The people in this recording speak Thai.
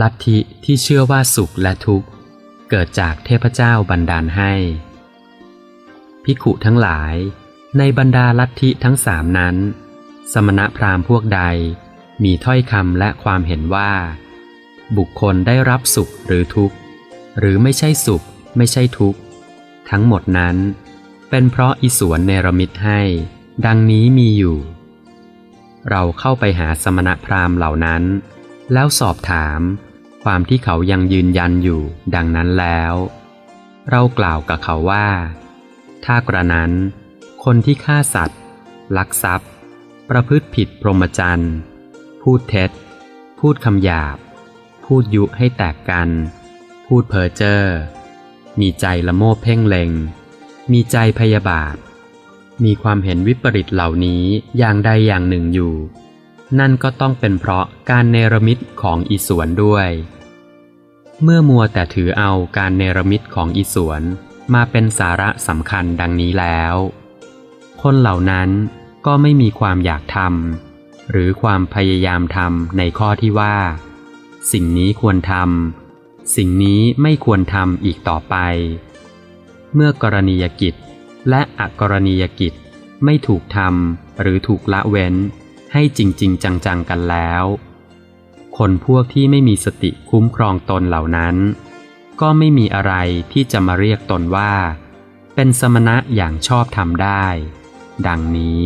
ลัทธิที่เชื่อว่าสุขและทุกข์ เกิดจากเทพเจ้าบันดาลให้ภิขุทั้งหลาย ในบรรดาลัทธิทั้งสามนั้น สมณพราหมณ์พวกใดมีถ้อยคำและความเห็นว่า บุคคลได้รับสุขหรือทุกข์ หรือไม่ใช่สุขไม่ใช่ทุกข์ ทั้งหมดนั้น เป็นเพราะอิสวนเนรมิตให้ ดังนี้มีอยู่ เราเข้าไปหาสมณพราหมณ์เหล่านั้น แล้วสอบถาม ความที่เขายังยืนยันอยู่ดังนั้นแล้ว เรากล่าวกับเขาว่า ถ้ากระนั้น คนที่ฆ่าสัตว์ ลักทรัพย์ ประพฤติผิดพรหมจรรย์พูดเท็จ พูดคำหยาบ พูดยุให้แตกกัน พูดเพ้อเจ้อมีใจละโมบเพ่งเล็ง มีใจพยาบาท มีความเห็นวิปริตเหล่านี้อย่างใดอย่างหนึ่งอยู่ นั่นก็ต้องเป็นเพราะการเนรมิตของอีสวนด้วย เมื่อมัวแต่ถือเอาการเนรมิตของอีสวนมาเป็นสาระสำคัญดังนี้แล้ว คนเหล่านั้นก็ไม่มีความอยากทำหรือความพยายามทำในข้อที่ว่า สิ่งนี้ควรทำสิ่งนี้ไม่ควรทำอีกต่อไป เมื่อกรณียกิจและอกรณียกิจไม่ถูกทำหรือถูกละเว้น ให้จริง ๆ จัง ๆ กันแล้ว คนพวกที่ไม่มีสติคุ้มครองตนเหล่านั้น ก็ไม่มีอะไรที่จะมาเรียกตนว่า เป็นสมณะอย่างชอบทำได้ ดังนี้